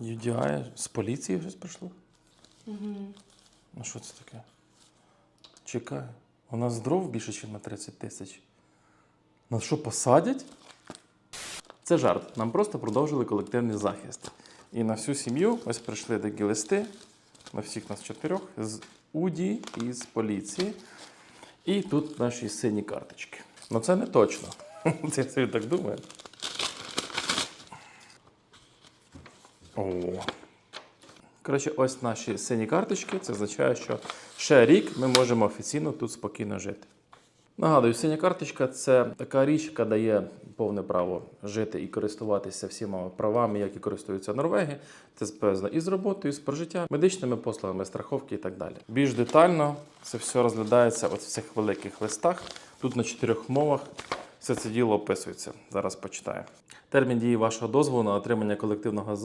UDI з поліції щось прийшло? Угу. Ну що це таке? Чекай. У нас дров більше, ніж на 30 тисяч. Нас що, посадять? Це жарт. Нам просто продовжили колективний захист. І на всю сім'ю ось прийшли такі листи, на всіх нас чотирьох, з УДІ і з поліції. І тут наші сині карточки. Ну це не точно. Я собі так думаю. О. Коротше, ось наші сині карточки. Це означає, що ще рік ми можемо офіційно тут спокійно жити. Нагадую, синя карточка це така річ, яка дає повне право жити і користуватися всіма правами, які користуються Норвегії. Це зв'язано і з роботою, і з прожиттям, медичними послугами, страховки і так далі. Більш детально це все розглядається от в цих великих листах. Тут на чотирьох мовах все це діло описується. Зараз почитаю. Термін дії вашого дозволу на отримання колективного